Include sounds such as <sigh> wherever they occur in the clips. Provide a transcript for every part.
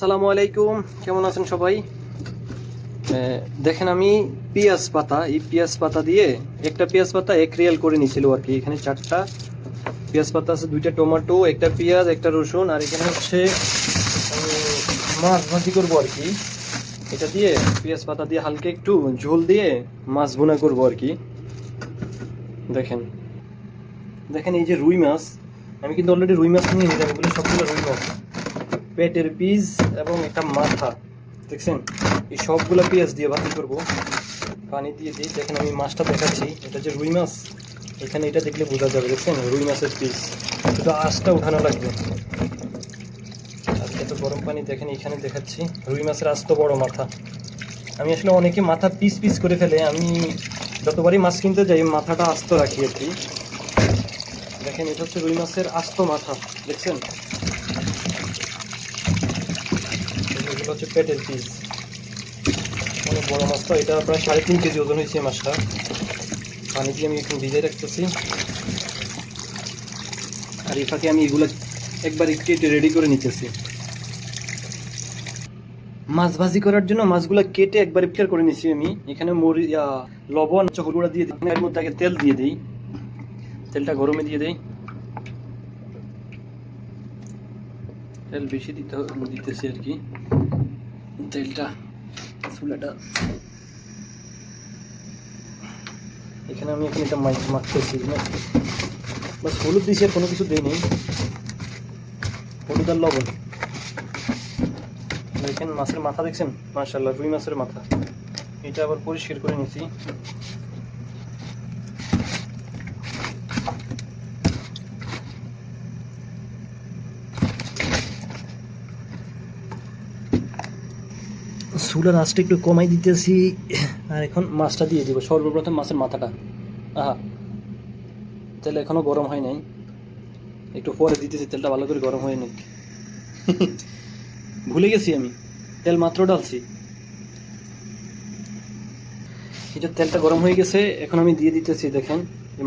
আসসালামু আলাইকুম, কেমন আছেন সবাই? দেখেন আমি পেঁয়াজ পাতা, এই পেঁয়াজ পাতা দিয়ে একটা পেঁয়াজ পাতা এক রিয়াল করে নিয়েছিল আর কি। এখানে চারটা পেঁয়াজ পাতা আছে, দুইটা টমেটো, একটা পেঁয়াজ, একটা রসুন আর এখানে হচ্ছে মাছ ভাজি করব আর কি। এটা দিয়ে পেঁয়াজ পাতা দিয়ে হালকা একটু ঝোল দিয়ে মাছ ভুনা করব আর কি। দেখেন দেখেন এই যে রুই মাছ, আমি কিন্তু অলরেডি রুই মাছ নিয়ে নিলাম, এগুলো সবগুলো রুই মাছ। পেটের পিস এবং একটা মাথা, দেখছেন? এই সবগুলো পেঁয়াজ দিয়ে ভাজি করব। পানি দিয়ে দিই। দেখেন আমি মাছটা দেখাচ্ছি। এটা যে রুই মাছ, এখানে এটা দেখলে বোঝা যাবে, দেখছেন? রুই মাছের পিস শুধু আঁশটা উঠানো লাগবে। আর এত গরম পানি, দেখেন এখানে দেখাচ্ছি। রুই মাছের আস্ত বড় মাথা। আমি আসলে অনেকে মাথা পিস পিস করে ফেলে। আমি যতবারই মাছ কিনতে যাই, মাথাটা আস্ত রাখি আর কি। দেখেন, এটা হচ্ছে রুই মাছের আস্ত মাথা, দেখছেন এগুলো হচ্ছে পেটের পিস। অনেক বড় মাছ তো এটা প্রায় সাড়ে তিন কেজি ওজন হয়েছে মাছটা। পানি দিয়ে আমি এখন ভিজে রাখতেছি। আর এই ফাঁকে আমি এগুলো একবার কেটে রেডি করে নিতেছি। মাছ ভাজি করার জন্য মাছগুলো কেটে একবার ইফতার করে নিছি আমি। এখানে মরি লবণ চকরগুড়া দিয়ে দিই। এর মধ্যে আগে তেল দিয়ে দিই। তেলটা গরমে দিয়ে দিই। তেল বেশি দিতে দিতেছি আর কি। তেলটা, চুলাটা। এখানে আমি এখন মাইক মাখতেছি বাস হলুদ দিয়েছি কোনো কিছু দিই নেই হলুদ আর লবণ। দেখেন মাছের মাথা দেখছেন? মাসাল্লাহ রুই মাছের মাথা। এটা আবার পরিষ্কার করে নিয়েছি চুলার আঁচটা একটু কমাই দিতেছি। আর এখন মাছটা দিয়ে দিব, সর্বপ্রথম মাছের মাথাটা। আহা, তেল এখনও গরম হয় নাই। একটু পরে দিতেছি, তেলটা ভালো করে গরম হয়ে নিক <laughs> ভুলে গেছি আমি, তেল মাত্র ডালছি এটা তেলটা গরম হয়ে গেছে, এখন আমি দিয়ে দিতেছি, দেখেন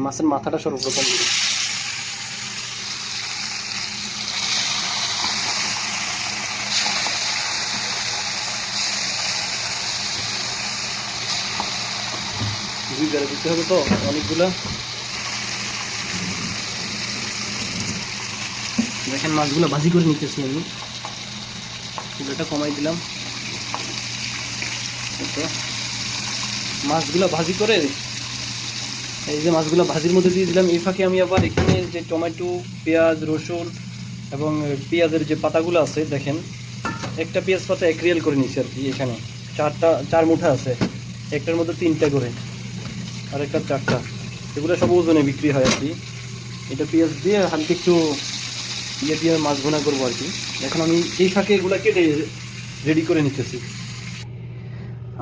মাছের মাথাটা সর্বপ্রথম দুই দিতে হবে তো, অনেকগুলো। দেখেন, মাছগুলো ভাজি করে নিতেছি আমি। চুলাটা কমাই দিলাম। মাছগুলো ভাজি করে, এই যে মাছগুলো ভাজির মধ্যে দিয়ে দিলাম, এই ফাঁকে আমি আবার এখানে যে টমেটো, পেঁয়াজ, রসুন এবং পেঁয়াজের যে পাতাগুলো আছে, দেখেন, একটা পেঁয়াজ পাতা এক রিয়াল করে নিয়েছি আর কি এখানে। চারটা, চার মুঠা আছে। একটার মধ্যে তিনটা করে। আর একটা চারটা। এগুলো সব ওজনে বিক্রি হয় আর কি। এটা পেঁয়াজ দিয়ে হালকা একটু ইয়ে দিয়ে মাছ ভুনা করব আর কি। এখন আমি এই ফাঁকে এগুলো কেটে রেডি করে নিতেছি।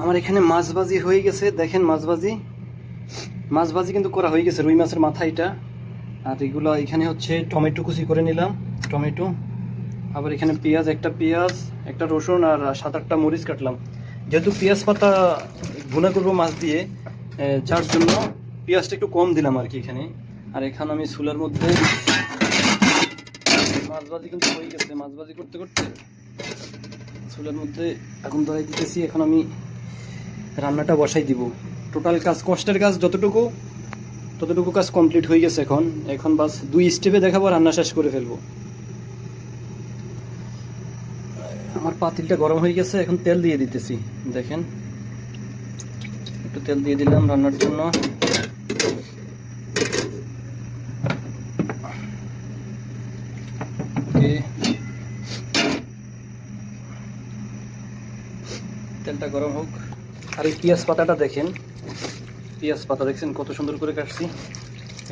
আমার এখানে মাছ ভাজি হয়ে গেছে। দেখেন মাছ ভাজি মাছ ভাজি কিন্তু করা হয়ে গেছে। রুই মাছের মাথা এটা। আর এগুলো এখানে হচ্ছে টমেটো কুচি করে নিলাম। টমেটো। আবার এখানে পেঁয়াজ, একটা পেঁয়াজ, একটা রসুন আর সাত আটটা মরিচ কাটলাম। যেহেতু পেঁয়াজ পাতা ভুনা করব মাছ দিয়ে যার জন্য পেঁয়াজটা একটু কম দিলাম আর কি এখানে। আর এখানে আমি চুলার মধ্যে মাছ ভাজি কিন্তু হয়ে গেছে। মাছ ভাজি করতে করতে চুলার মধ্যে এখন ধরাই দিতেছি। এখন আমি রান্নাটা বসাই দিব। টোটাল কাজ, কষ্টের কাজ যতটুকু, ততটুকু কাজ কমপ্লিট হয়ে গেছে এখন। এখন বাস দুই স্টেপে দেখাবো রান্না শেষ করে ফেলব। আমার পাতিলটা গরম হয়ে গেছে। এখন তেল দিয়ে দিতেছি। দেখেন। একটু তেল দিয়ে দিলাম রান্নার জন্য। তেলটা গরম হোক। আর এই পেঁয়াজ পাতাটা দেখেন। পেঁয়াজ পাতা দেখছেন কত সুন্দর করে কাটছি।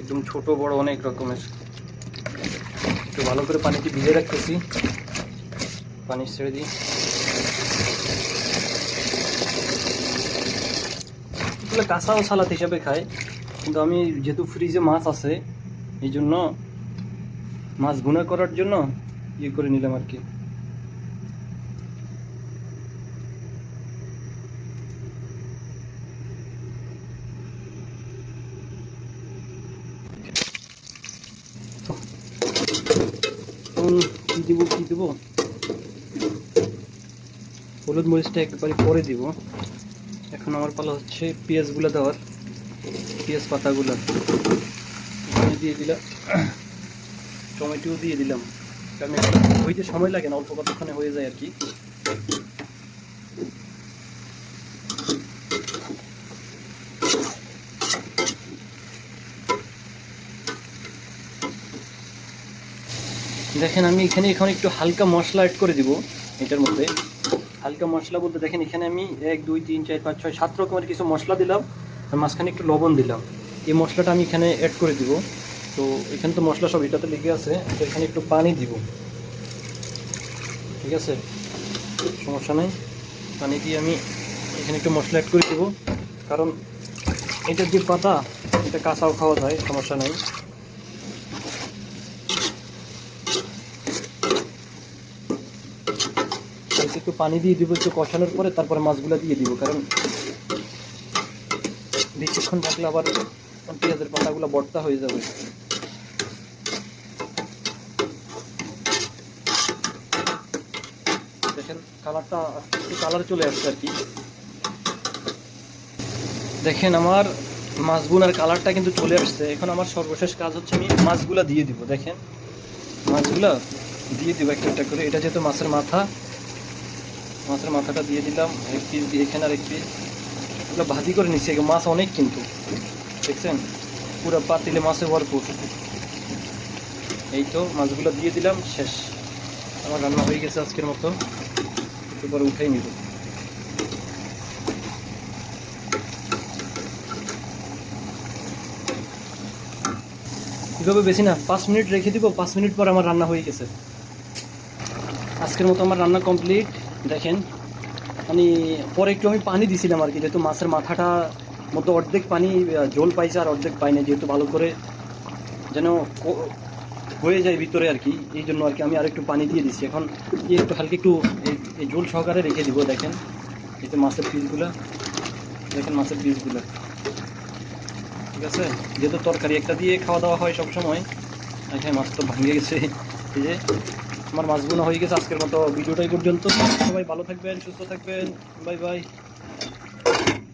একদম ছোট, বড় অনেক রকমের। একটু ভালো করে পানিতে ভিজে রাখতেছি। পানি ছেড়ে দিই। এগুলো কাঁচাও সালাদ হিসাবে খায় কিন্তু আমি যেহেতু ফ্রিজে মাছ আছে, এই জন্য মাছ ভুনা করার জন্য ইয়ে করে নিলাম আর কি। কি দিব কি দিব? হলুদ মরিচটা একবারে পরে দিব। এখন আমার পালা হচ্ছে পেঁয়াজগুলো দেওয়ার, পেঁয়াজ পাতাগুলো। দিয়ে দিলাম। টমেটো দিয়ে দিলাম। হইতে সময় লাগে না, অল্প কতক্ষণে হয়ে যায় আর কি। দেখেন, আমি এখানে এখন একটু হালকা মশলা অ্যাড করে দিব এটার মধ্যে। হালকা মশলা বলতে দেখেন, এখানে আমি এক, দুই, তিন, চার, পাঁচ, ছয়, সাত রকমের কিছু মশলা দিলাম। আর মাঝখানে একটু লবণ দিলাম। এই মশলাটা আমি এখানে অ্যাড করে দিব। তো এখানে তো মশলা সব এটাতে লেগে আছে। তো এখানে একটু পানি দিব। ঠিক আছে? সমস্যা নেই। পানি দিয়ে আমি এখানে একটু মশলা অ্যাড করে দিব। কারণ এটার যে পাতা, এটা কাঁচাও খাওয়া যায়, সমস্যা নেই। অল্প একটু পানি দিয়ে দিব, একটু কষানোর পরে তারপরে মাছগুলো দিয়ে দিব, কারণ বেশিক্ষণ থাকলে আবার পেঁয়াজের পাতাগুলো বর্তা হয়ে যাবে। দেখেন, কালারটা কালার চলে আসছে আর কি। দেখেন, আমার মাছ বোনার কালারটা কিন্তু চলে আসছে। এখন আমার সর্বশেষ কাজ হচ্ছে আমি মাছগুলা দিয়ে দিব, দেখেন। মাছগুলা দিয়ে দিব একটা একটা করে। এটা যেহেতু মাছের মাথা মাছের মাথাটা দিয়ে দিলাম, এক পিস দিয়ে এখানে আর এক পিস এগুলো ভাজি করে নিচ্ছি মাছ অনেক কিন্তু। দেখছেন? পুরো পাতিলে মাছে ভরপুর। এই তো মাছগুলো দিয়ে দিলাম, শেষ। আমার রান্না হয়ে গেছে আজকের মতো। একটু পরে উঠাই নিব। এভাবে বেশি না, পাঁচ মিনিট রেখে দিব, পাঁচ মিনিট পর আমার রান্না হয়ে গেছে। আজকের মতো আমার রান্না কমপ্লিট দেখেন মানে পরে একটু আমি পানি দিছিলাম আর কি, যেহেতু মাছের মাথাটা মধ্যে অর্ধেক পানি জল পাইছে আর অর্ধেক পাই না যেহেতু ভালো করে যেন হয়ে যায় ভিতরে আর কি, এই জন্য আর কি আমি আর একটু পানি দিয়ে দিচ্ছি এখন একটু হালকা একটু এই- জল সহকারে রেখে দিব, দেখেন, এই তো মাছের পিসগুলো, দেখেন মাছের পিসগুলো। ঠিক আছে? যেহেতু তরকারি একটা দিয়ে খাওয়া দাওয়া হয় সবসময় এখানে মাছ তো ভাঙিয়ে গেছে। এই যে আমার মাছগুলো হয়ে গেছে আজকের মতো ভিডিওটাই পর্যন্ত। সবাই ভালো থাকবেন, সুস্থ থাকবেন। Bye bye.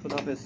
খুদা হাফেজ।